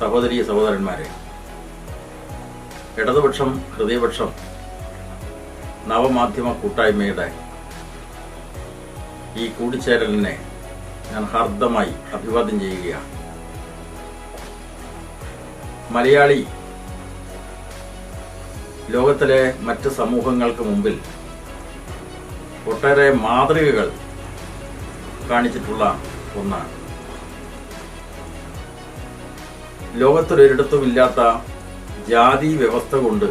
സഹോദരി സഹോദരന്മാരെ ഇടതുപക്ഷം ഹൃദയപക്ഷം നവമാധ്യമ കൂട്ടായ്മയുടെ ഈ കൂടിച്ചേരലിനെ ഞാൻ ഹാർദമായി അഭിവാദ്യം ചെയ്യുകയാണ്. മലയാളി ലോകത്തിലെ മറ്റ് സമൂഹങ്ങൾക്ക് മുമ്പിൽ ഒട്ടേറെ മാതൃകകൾ കാണിച്ചിട്ടുള്ള ഒന്നാണ്. ലോകത്തൊരിടത്തുമില്ലാത്ത ജാതി വ്യവസ്ഥ കൊണ്ട്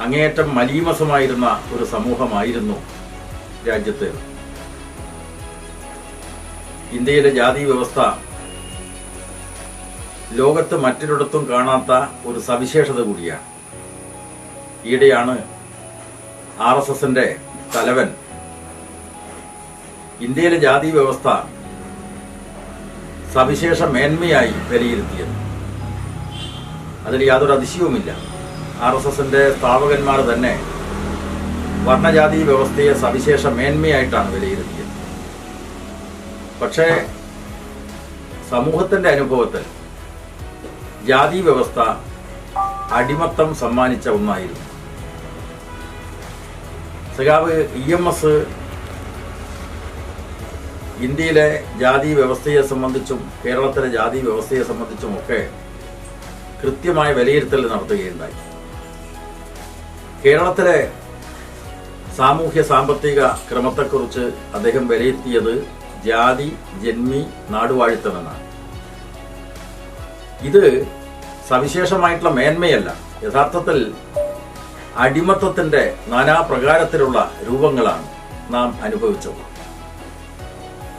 അങ്ങേയറ്റം മലീമസമായിരുന്ന ഒരു സമൂഹമായിരുന്നു രാജ്യത്ത്. ഇന്ത്യയിലെ ജാതി വ്യവസ്ഥ ലോകത്ത് മറ്റൊരിടത്തും കാണാത്ത ഒരു സവിശേഷത കൂടിയാണ്. ഈയിടെയാണ് ആർ എസ് എസിന്റെ തലവൻ ഇന്ത്യയിലെ ജാതി വ്യവസ്ഥ സവിശേഷ മേന്മയായി വിലയിരുത്തിയത്. അതിൽ യാതൊരു അതിശയവുമില്ല. ആർ എസ് എസിന്റെ സ്ഥാപകന്മാർ തന്നെ വർണജാതി വ്യവസ്ഥയെ സവിശേഷ മേന്മയായിട്ടാണ് വിലയിരുത്തിയത്. പക്ഷേ സമൂഹത്തിന്റെ അനുഭവത്തിൽ ജാതി വ്യവസ്ഥ അടിമത്തം സമ്മാനിച്ച ഒന്നായിരുന്നു. സഖാവ് ഇ എം എസ് ഇന്ത്യയിലെ ജാതി വ്യവസ്ഥയെ സംബന്ധിച്ചും കേരളത്തിലെ ജാതി വ്യവസ്ഥയെ സംബന്ധിച്ചും ഒക്കെ കൃത്യമായ വിലയിരുത്തൽ നടത്തുകയുണ്ടായി. കേരളത്തിലെ സാമൂഹ്യ സാമ്പത്തിക ക്രമത്തെക്കുറിച്ച് അദ്ദേഹം വിലയിരുത്തിയത് ജാതി ജന്മി നാടുവാഴിത്തമെന്നാണ് ഇത് സവിശേഷമായിട്ടുള്ള മേന്മയല്ല. യഥാർത്ഥത്തിൽ അടിമത്തത്തിന്റെ നാനാപ്രകാരത്തിലുള്ള രൂപങ്ങളാണ് നാം അനുഭവിച്ചത്.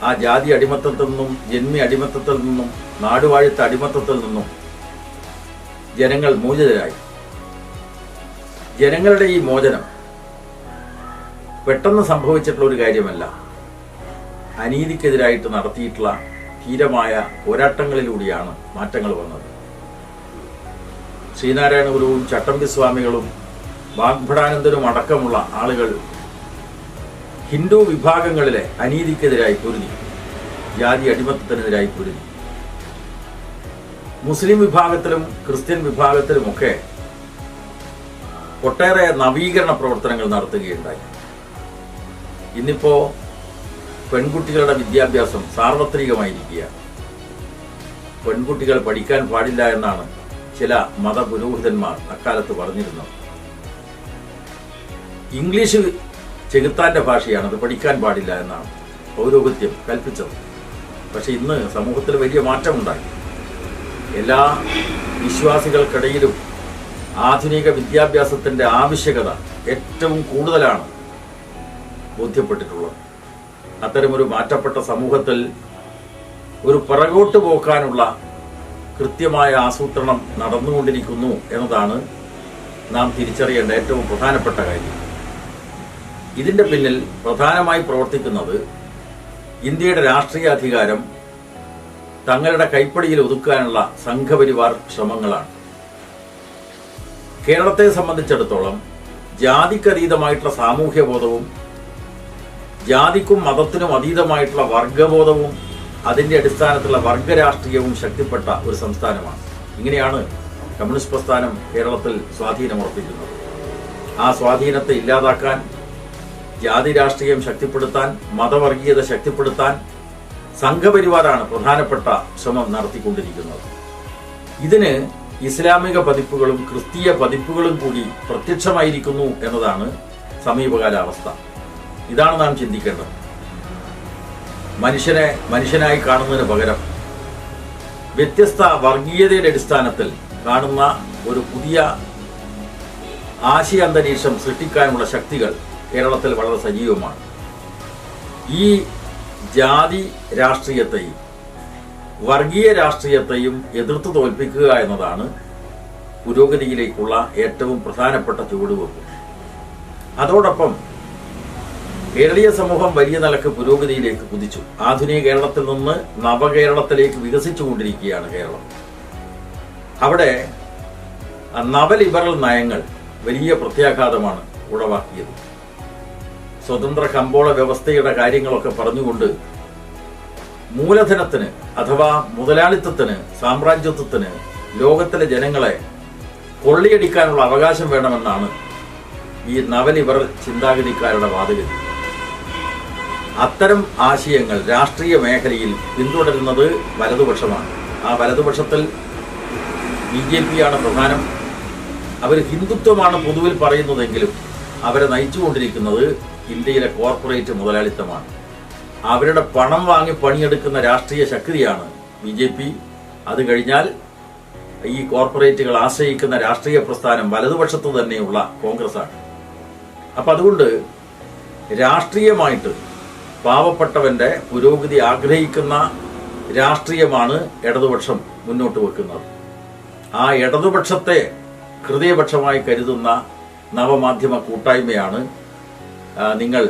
ആ ജാതി അടിമത്തത്തിൽ നിന്നും ജന്മി അടിമത്തത്തിൽ നിന്നും നാടുവാഴത്തെ അടിമത്തത്തിൽ നിന്നും ജനങ്ങൾ മോചിതരായി. ജനങ്ങളുടെ ഈ മോചനം പെട്ടെന്ന് സംഭവിച്ചിട്ടുള്ള ഒരു കാര്യമല്ല. അനീതിക്കെതിരായിട്ട് നടത്തിയിട്ടുള്ള ധീരമായ പോരാട്ടങ്ങളിലൂടെയാണ് മാറ്റങ്ങൾ വന്നത്. ശ്രീനാരായണ ഗുരുവും ചട്ടമ്പി സ്വാമികളും വാഗ്ഭടാനന്ദനും അടക്കമുള്ള ആളുകൾ ഹിന്ദു വിഭാഗങ്ങളിലെ അനീതിക്കെതിരായി പൊരുതി. ജാതി അടിമത്തത്തിനെതിരായി പൊരുതി. മുസ്ലിം വിഭാഗത്തിലും ക്രിസ്ത്യൻ വിഭാഗത്തിലുമൊക്കെ ഒട്ടേറെ നവീകരണ പ്രവർത്തനങ്ങൾ നടത്തുകയുണ്ടായി. ഇന്നിപ്പോ പെൺകുട്ടികളുടെ വിദ്യാഭ്യാസം സാർവത്രികമായിരിക്കുക പെൺകുട്ടികൾ പഠിക്കാൻ പാടില്ല എന്നാണ് ചില മതപുരോഹിതന്മാർ അക്കാലത്ത് പറഞ്ഞിരുന്നത്. ഇംഗ്ലീഷ് ചെകുത്താന്റെ ഭാഷയാണ് അത് പഠിക്കാൻ പാടില്ല എന്നാണ് പൗരോഹിത്യം കൽപ്പിച്ചത്. പക്ഷെ ഇന്ന് സമൂഹത്തിൽ വലിയ മാറ്റമുണ്ടായി. എല്ലാ വിശ്വാസികൾക്കിടയിലും ആധുനിക വിദ്യാഭ്യാസത്തിന്റെ ആവശ്യകത ഏറ്റവും കൂടുതലാണ് ബോധ്യപ്പെട്ടിട്ടുള്ളത്. അത്തരമൊരു മാറ്റപ്പെട്ട സമൂഹത്തിൽ ഒരു പിറകോട്ട് പോക്കാനുള്ള കൃത്യമായ ആസൂത്രണം നടന്നുകൊണ്ടിരിക്കുന്നു എന്നതാണ് നാം തിരിച്ചറിയേണ്ട ഏറ്റവും പ്രധാനപ്പെട്ട കാര്യം. ഇതിന്റെ പിന്നിൽ പ്രധാനമായി പ്രവർത്തിക്കുന്നത് ഇന്ത്യയുടെ രാഷ്ട്രീയ അധികാരം തങ്ങളുടെ കൈപ്പടിയിൽ ഒതുക്കാനുള്ള സംഘപരിവാർ ശ്രമങ്ങളാണ്. കേരളത്തെ സംബന്ധിച്ചിടത്തോളം ജാതിക്കതീതമായിട്ടുള്ള സാമൂഹ്യ ബോധവും ജാതിക്കും മതത്തിനും അതീതമായിട്ടുള്ള വർഗബോധവും അതിന്റെ അടിസ്ഥാനത്തിലുള്ള വർഗരാഷ്ട്രീയവും ശക്തിപ്പെട്ട ഒരു സംസ്ഥാനമാണ്. ഇങ്ങനെയാണ് കമ്മ്യൂണിസ്റ്റ് പ്രസ്ഥാനം കേരളത്തിൽ സ്വാധീനമുറപ്പിക്കുന്നത്. ആ സ്വാധീനത്തെ ഇല്ലാതാക്കാൻ ജാതി രാഷ്ട്രീയം ശക്തിപ്പെടുത്താൻ മതവർഗീയത ശക്തിപ്പെടുത്താൻ സംഘപരിവാറാണ് പ്രധാനപ്പെട്ട ശ്രമം നടത്തിക്കൊണ്ടിരിക്കുന്നത്. ഇതിന് ഇസ്ലാമിക പതിപ്പുകളും ക്രിസ്തീയ പതിപ്പുകളും കൂടി പ്രത്യക്ഷമായിരിക്കുന്നു എന്നതാണ് സമീപകാല അവസ്ഥ ഇതാണ് നാം ചിന്തിക്കേണ്ടത്. മനുഷ്യനെ മനുഷ്യനായി കാണുന്നതിന് പകരം വ്യത്യസ്ത വർഗീയതയുടെ അടിസ്ഥാനത്തിൽ കാണുന്ന ഒരു പുതിയ ആശയ അന്തരീക്ഷം സൃഷ്ടിക്കാനുള്ള ശക്തികൾ കേരളത്തിൽ വളരെ സജീവമാണ്. ഈ ജാതി രാഷ്ട്രീയത്തെയും വർഗീയ രാഷ്ട്രീയത്തെയും എതിർത്ത് തോൽപ്പിക്കുക എന്നതാണ് പുരോഗതിയിലേക്കുള്ള ഏറ്റവും പ്രധാനപ്പെട്ട ചുവടുവെപ്പ്. അതോടൊപ്പം കേരളീയ സമൂഹം വലിയ നിലയ്ക്ക് പുരോഗതിയിലേക്ക് കുതിച്ചു. ആധുനിക കേരളത്തിൽ നിന്ന് നവകേരളത്തിലേക്ക് വികസിച്ചുകൊണ്ടിരിക്കുകയാണ് കേരളം. അവിടെ നവലിബറൽ നയങ്ങൾ വലിയ പ്രത്യാഘാതമാണ് ഉളവാക്കിയത്. സ്വതന്ത്ര കമ്പോള വ്യവസ്ഥയുടെ കാര്യങ്ങളൊക്കെ പറഞ്ഞുകൊണ്ട് മൂലധനത്തിന് അഥവാ മുതലാളിത്തത്തിന് സാമ്രാജ്യത്വത്തിന് ലോകത്തിലെ ജനങ്ങളെ കൊള്ളിയടിക്കാനുള്ള അവകാശം വേണമെന്നാണ് ഈ നവലിവർ ചിന്താഗതിക്കാരുടെ വാദഗതി അത്തരം ആശയങ്ങൾ രാഷ്ട്രീയ മേഖലയിൽ പിന്തുടരുന്നത് വലതുപക്ഷമാണ്. ആ വലതുപക്ഷത്തിൽ ബി ജെ പിയാണ് പ്രധാനം. അവർ ഹിന്ദുത്വമാണ് പൊതുവിൽ പറയുന്നതെങ്കിലും അവരെ നയിച്ചുകൊണ്ടിരിക്കുന്നത് ഇന്ത്യയിലെ കോർപ്പറേറ്റ് മുതലാളിത്തമാണ്. അവരുടെ പണം വാങ്ങി പണിയെടുക്കുന്ന രാഷ്ട്രീയ ശക്തിയാണ് ബി ജെ പി. അത് കഴിഞ്ഞാൽ ഈ കോർപ്പറേറ്റുകൾ ആശ്രയിക്കുന്ന രാഷ്ട്രീയ പ്രസ്ഥാനം വലതുപക്ഷത്ത് തന്നെയുള്ള കോൺഗ്രസ്സാണ്. അപ്പം അതുകൊണ്ട് രാഷ്ട്രീയമായിട്ട് പാവപ്പെട്ടവന്റെ പുരോഗതി ആഗ്രഹിക്കുന്ന രാഷ്ട്രീയമാണ് ഇടതുപക്ഷം മുന്നോട്ട് വെക്കുന്നത്. ആ ഇടതുപക്ഷത്തെ ഹൃദയപക്ഷമായി കരുതുന്ന നവമാധ്യമ കൂട്ടായ്മയാണ് നിങ്ങൾ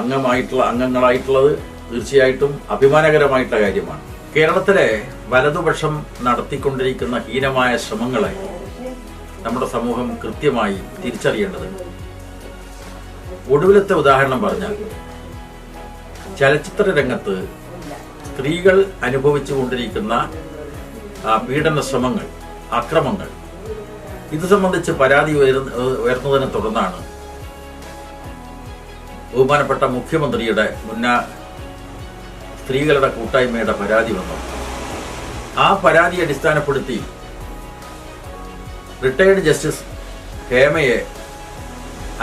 അംഗമായിട്ടുള്ള അംഗങ്ങളായിട്ടുള്ളത് തീർച്ചയായിട്ടും അഭിമാനകരമായിട്ടുള്ള കാര്യമാണ്. കേരളത്തിലെ വലതുപക്ഷം നടത്തിക്കൊണ്ടിരിക്കുന്ന ഹീനമായ ശ്രമങ്ങളെ നമ്മുടെ സമൂഹം കൃത്യമായി തിരിച്ചറിയേണ്ടതുണ്ട്. ഒടുവിലത്തെ ഉദാഹരണം പറഞ്ഞാൽ ചലച്ചിത്ര രംഗത്ത് സ്ത്രീകൾ അനുഭവിച്ചുകൊണ്ടിരിക്കുന്ന കൊണ്ടിരിക്കുന്ന പീഡന ശ്രമങ്ങൾ അക്രമങ്ങൾ ഇത് സംബന്ധിച്ച് പരാതി ഉയർന്ന ഉയർന്നതിനെ തുടർന്നാണ് ബഹുമാനപ്പെട്ട മുഖ്യമന്ത്രിയുടെ മുന്ന സ്ത്രീകളുടെ കൂട്ടായ്മയുടെ പരാതി വന്നു. ആ പരാതി അടിസ്ഥാനപ്പെടുത്തി റിട്ടയേർഡ് ജസ്റ്റിസ് ഹേമയെ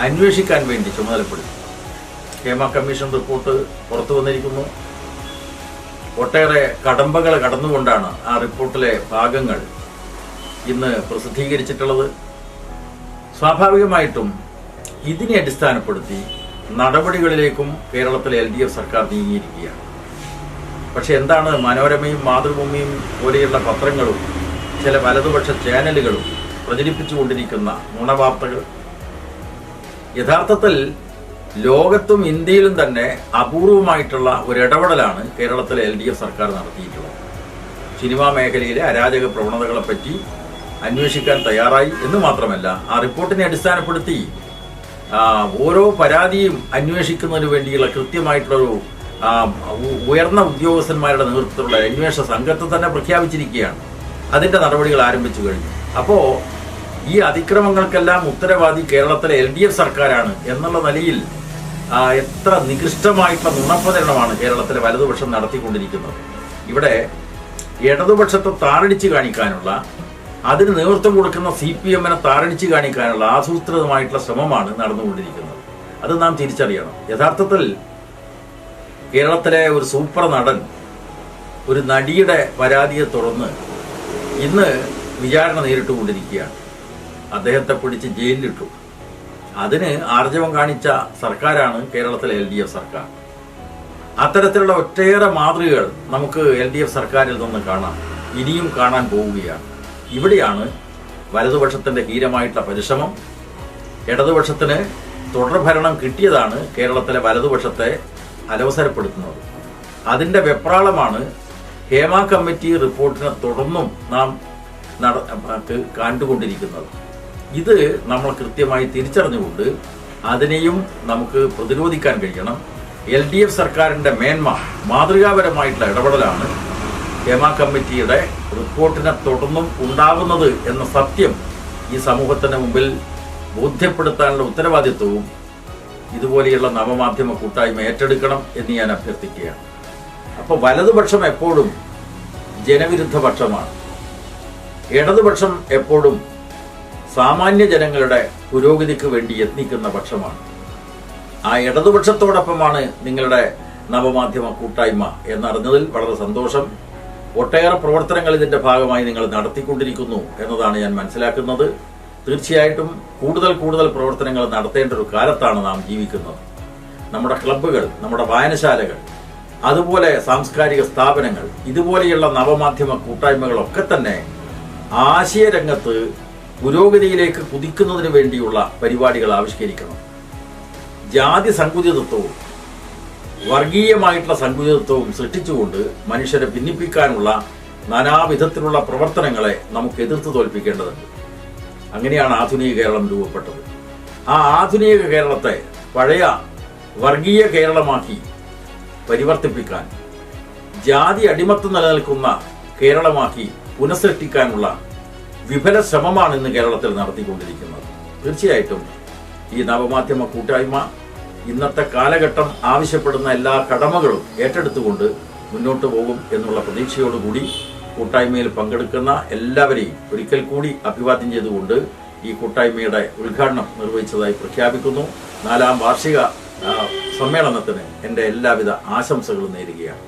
അന്വേഷിക്കാൻ വേണ്ടി ചുമതലപ്പെടുത്തി. ഹേമ കമ്മീഷൻ റിപ്പോർട്ട് പുറത്തു വന്നിരിക്കുന്നു. ഒട്ടേറെ കടമ്പകൾ കടന്നുകൊണ്ടാണ് ആ റിപ്പോർട്ടിലെ ഭാഗങ്ങൾ ഇന്ന് പ്രസിദ്ധീകരിച്ചിട്ടുള്ളത്. സ്വാഭാവികമായിട്ടും ഇതിനെ അടിസ്ഥാനപ്പെടുത്തി നടപടികളിലേക്കും കേരളത്തിലെ എൽ ഡി എഫ് സർക്കാർ നീങ്ങിയിരിക്കുകയാണ്. പക്ഷെ എന്താണ് മനോരമയും മാതൃഭൂമിയും പോലെയുള്ള പത്രങ്ങളും ചില വലതുപക്ഷ ചാനലുകളും പ്രചരിപ്പിച്ചുകൊണ്ടിരിക്കുന്ന നുണവാർത്തകൾ? യഥാർത്ഥത്തിൽ ലോകത്തും ഇന്ത്യയിലും തന്നെ അപൂർവമായിട്ടുള്ള ഒരു ഇടപെടലാണ് കേരളത്തിലെ എൽ ഡി എഫ് സർക്കാർ നടത്തിയിട്ടുള്ളത്. സിനിമാ മേഖലയിലെ അരാജക പ്രവണതകളെപ്പറ്റി അന്വേഷിക്കാൻ തയ്യാറായി എന്ന് മാത്രമല്ല ആ റിപ്പോർട്ടിനെ അടിസ്ഥാനപ്പെടുത്തി ഓരോ പരാതിയും അന്വേഷിക്കുന്നതിന് വേണ്ടിയുള്ള കൃത്യമായിട്ടുള്ളൊരു ഉയർന്ന ഉദ്യോഗസ്ഥന്മാരുടെ നേതൃത്വത്തിലുള്ള അന്വേഷണ സംഘത്തെ തന്നെ പ്രഖ്യാപിച്ചിരിക്കുകയാണ്. അതിന്റെ നടപടികൾ ആരംഭിച്ചു കഴിഞ്ഞു. അപ്പോൾ ഈ അതിക്രമങ്ങൾക്കെല്ലാം ഉത്തരവാദി കേരളത്തിലെ എൽ ഡി എഫ് സർക്കാരാണ് എന്നുള്ള നിലയിൽ എത്ര നികൃഷ്ടമായിട്ടുള്ള നുണപ്രചരണമാണ് കേരളത്തിലെ വലതുപക്ഷം നടത്തിക്കൊണ്ടിരിക്കുന്നത്. ഇവിടെ ഇടതുപക്ഷത്തെ താറടിച്ച് കാണിക്കാനുള്ള അതിന് നേതൃത്വം കൊടുക്കുന്ന സി പി എമ്മിനെ താരണിച്ച് കാണിക്കാനുള്ള ആസൂത്രിതമായിട്ടുള്ള ശ്രമമാണ് നടന്നുകൊണ്ടിരിക്കുന്നത്. അത് നാം തിരിച്ചറിയണം. യഥാർത്ഥത്തിൽ കേരളത്തിലെ ഒരു സൂപ്പർ നടൻ ഒരു നടിയുടെ പരാതിയെ തുടർന്ന് ഇന്ന് വിചാരണ നേരിട്ടുകൊണ്ടിരിക്കുകയാണ് അദ്ദേഹത്തെ പിടിച്ച് ജയിലിലിട്ടു. അതിന് ആർജവം കാണിച്ച സർക്കാരാണ് കേരളത്തിലെ എൽ ഡി എഫ് സർക്കാർ. അത്തരത്തിലുള്ള ഒട്ടേറെ മാതൃകകൾ നമുക്ക് എൽ ഡി എഫ് സർക്കാരിൽ നിന്ന് കാണാം. ഇനിയും കാണാൻ പോവുകയാണ്. ഇവിടെയാണ് വലതുപക്ഷത്തിന്റെ ഹീരമായിട്ടുള്ള പരിശ്രമം. ഇടതുപക്ഷത്തിന് തുടർഭരണം കിട്ടിയതാണ് കേരളത്തിലെ വലതുപക്ഷത്തെ അലവസരപ്പെടുത്തുന്നത്. അതിന്റെ വെപ്രാളമാണ് ഹേമ കമ്മിറ്റി റിപ്പോർട്ടിനെ തുടർന്നും നാം നട കണ്ടുകൊണ്ടിരിക്കുന്നത്. ഇത് നമ്മൾ കൃത്യമായി തിരിച്ചറിഞ്ഞുകൊണ്ട് അതിനെയും നമുക്ക് പ്രതിരോധിക്കാൻ കഴിയണം. എൽ ഡി എഫ് സർക്കാരിന്റെ മേന്മ മാതൃകാപരമായിട്ടുള്ള ഇടപെടലാണ് ഹേമ കമ്മിറ്റിയുടെ റിപ്പോർട്ടിനെ തുടർന്നും ഉണ്ടാവുന്നത് എന്ന സത്യം ഈ സമൂഹത്തിന് മുമ്പിൽ ബോധ്യപ്പെടുത്താനുള്ള ഉത്തരവാദിത്വവും ഇതുപോലെയുള്ള നവമാധ്യമ കൂട്ടായ്മ ഏറ്റെടുക്കണം എന്ന് ഞാൻ അഭ്യർത്ഥിക്കുകയാണ്. അപ്പോൾ വലതുപക്ഷം എപ്പോഴും ജനവിരുദ്ധ പക്ഷമാണ്. ഇടതുപക്ഷം എപ്പോഴും സാമാന്യ ജനങ്ങളുടെ പുരോഗതിക്ക് വേണ്ടി യത്നിക്കുന്ന പക്ഷമാണ്. ആ ഇടതുപക്ഷത്തോടൊപ്പമാണ് നിങ്ങളുടെ നവമാധ്യമ കൂട്ടായ്മ എന്നറിഞ്ഞതിൽ വളരെ സന്തോഷം. ഒട്ടേറെ പ്രവർത്തനങ്ങൾ ഇതിന്റെ ഭാഗമായി നിങ്ങൾ നടത്തിക്കൊണ്ടിരിക്കുന്നു എന്നതാണ് ഞാൻ മനസ്സിലാക്കുന്നത്. തീർച്ചയായിട്ടും കൂടുതൽ കൂടുതൽ പ്രവർത്തനങ്ങൾ നടത്തേണ്ട ഒരു കാലത്താണ് നാം ജീവിക്കുന്നത്. നമ്മുടെ ക്ലബ്ബുകൾ നമ്മുടെ വായനശാലകൾ അതുപോലെ സാംസ്കാരിക സ്ഥാപനങ്ങൾ ഇതുപോലെയുള്ള നവമാധ്യമ കൂട്ടായ്മകളൊക്കെ തന്നെ ആശയരംഗത്ത് പുരോഗതിയിലേക്ക് കുതിക്കുന്നതിന് വേണ്ടിയുള്ള പരിപാടികൾ ആവിഷ്കരിക്കണം. ജാതി സങ്കുചിതത്വവും വർഗീയമായിട്ടുള്ള സങ്കുചിതത്വവും സൃഷ്ടിച്ചുകൊണ്ട് മനുഷ്യരെ ഭിന്നിപ്പിക്കാനുള്ള നാനാവിധത്തിലുള്ള പ്രവർത്തനങ്ങളെ നമുക്ക് എതിർത്ത് തോൽപ്പിക്കേണ്ടതുണ്ട്. അങ്ങനെയാണ് ആധുനിക കേരളം രൂപപ്പെട്ടത്. ആ ആധുനിക കേരളത്തെ പഴയ വർഗീയ കേരളമാക്കി പരിവർത്തിപ്പിക്കാൻ ജാതി അടിമത്തം നിലനിൽക്കുന്ന കേരളമാക്കി പുനഃസൃഷ്ടിക്കാനുള്ള വിഫല ശ്രമമാണ് ഇന്ന് കേരളത്തിൽ നടത്തിക്കൊണ്ടിരിക്കുന്നത്. തീർച്ചയായിട്ടും ഈ നവമാധ്യമ കൂട്ടായ്മ ഇന്നത്തെ കാലഘട്ടം ആവശ്യപ്പെടുന്ന എല്ലാ കടമകളും ഏറ്റെടുത്തുകൊണ്ട് മുന്നോട്ട് പോകും എന്നുള്ള പ്രതീക്ഷയോടുകൂടി കൂട്ടായ്മയിൽ പങ്കെടുക്കുന്ന എല്ലാവരെയും ഒരിക്കൽ കൂടി അഭിവാദ്യം ചെയ്തുകൊണ്ട് ഈ കൂട്ടായ്മയുടെ ഉദ്ഘാടനം നിർവഹിച്ചതായി പ്രഖ്യാപിക്കുന്നു. നാലാം വാർഷിക സമ്മേളനത്തിന് എന്റെ എല്ലാവിധ ആശംസകളും നേരുകയാണ്.